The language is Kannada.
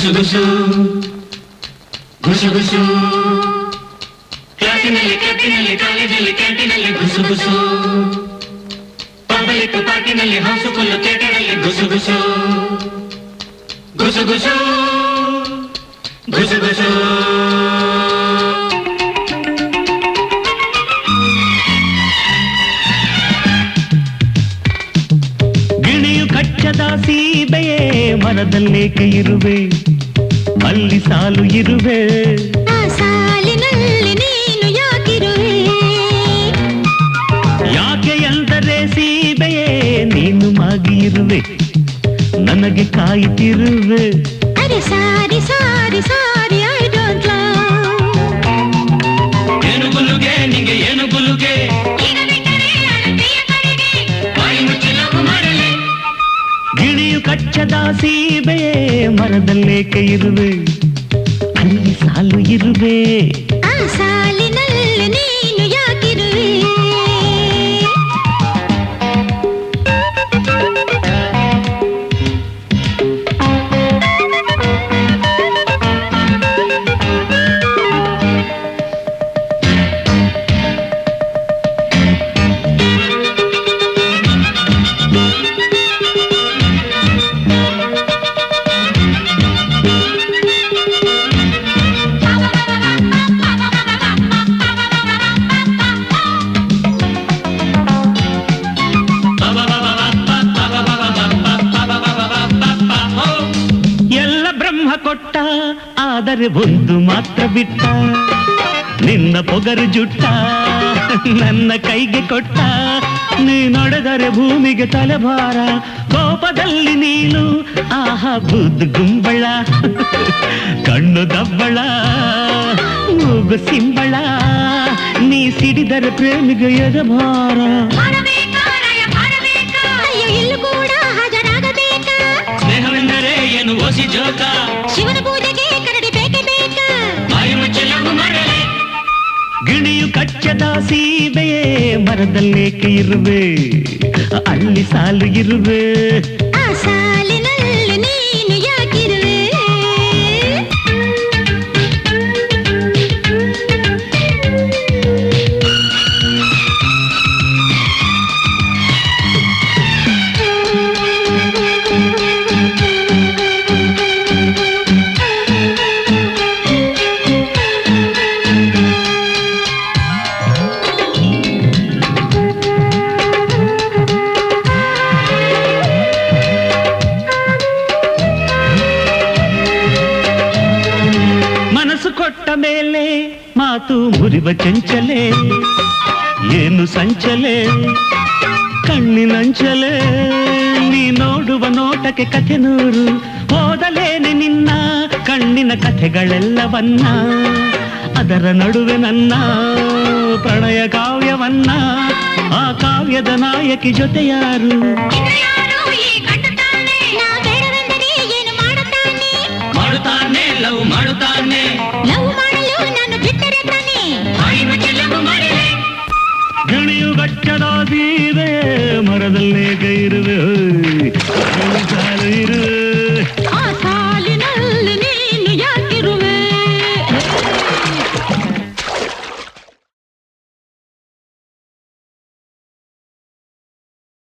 ಗುಸುಗುಸು ಗುಸುಗುಸು ಕ್ಲಾಸಿನಲ್ಲಿ ಕ್ಯಾಬಿನಲ್ಲಿ ಕಾಲೇಜಲ್ಲಿ ಕ್ಯಾಂಟೀನಲ್ಲಿ ಗುಸುಗುಸು ಪಬ್ಲಿಕ್ ಪಾರ್ಟಿನಲ್ಲಿ ಹೌಸುಫುಲ್ಲು ಥಿಯೇಟರಲ್ಲಿ ಗುಸುಗುಸು ಗುಸುಗುಸು ಗುಸುಗುಸು ಗಿಣಿಯು ಕಚ್ಚದ ಸೀಬೆಯೇ ಮರದಲ್ಲೇಕೆ ಇರುವೆ ಅಲ್ಲಿ ಸಾಲು ಇರುವೆ. ಯಾಕೆ ಎಂದರೆ ಸೀಬೆಯೇ ನೀನು ಮಾಗಿ ಇರುವೆ ನನಗೆ ಕಾಯುತ್ತಿರುವೆ ಅರೆ ಸಾರಿ ಸಾರಿ ಸಾರಿ ಸೀಬೆಯೇ ಮರದಲ್ಲೇಕೆ ಇರುವೆ ಅಲ್ಲಿ ಸಾಲು ಇರುವೆ ಕೊಟ್ಟ ಆದರೆ ಒಂದು ಮಾತ್ರ ಬಿಟ್ಟ. ನಿನ್ನ ಪೊಗರು ಜುಟ್ಟ ನನ್ನ ಕೈಗೆ ಕೊಟ್ಟ. ನೀ ನಡೆದರೆ ಭೂಮಿಗೆ ತಲೆಭಾರ ಕೋಪದಲ್ಲಿ ನೀನು ಆಹಾ ಬುದ್ಧ ಗುಂಬಳ. ಕಣ್ಣು ದಬ್ಬಳ ಮೂಗು ಸಿಂಬಳ ನೀ ಸಿಡಿದರೆ ಪ್ರೇಮಿಗೆ ಎದಭಾರ. ಅಯ್ಯೋ ಇಲ್ಲೂ ಕೂಡ ಹಾಜರಾಗಬೇಕಾ? ಸ್ನೇಹವೆಂದರೆ ಏನು ಓಸಿ ಜೋಕ? ಗಿಣಿಯು ಕಚ್ಚದ ಸೀಬೆಯೇ ಮರದಲ್ಲೇಕೆ ಇರುವೆ ಅಲ್ಲಿ ಸಾಲು ಇರುವೆ ಮಾತು ಮುರಿವ ಚಂಚಲೆ? ಏನು ಸಂಚಲೆ? ಕಣ್ಣಿನಂಚಲೆ ನೀ ನೋಡುವ ನೋಟಕ್ಕೆ ಕಥೆ ನೂರು. ಓದಲೇನೆ ನಿನ್ನ ಕಣ್ಣಿನ ಕಥೆಗಳೆಲ್ಲವನ್ನ. ಅದರ ನಡುವೆ ನನ್ನ ಪ್ರಣಯ ಕಾವ್ಯವನ್ನ. ಆ ಕಾವ್ಯದ ನಾಯಕಿ ಜೊತೆ ಯಾರು ஜடாதீரே மரதல்லே கயிறுவே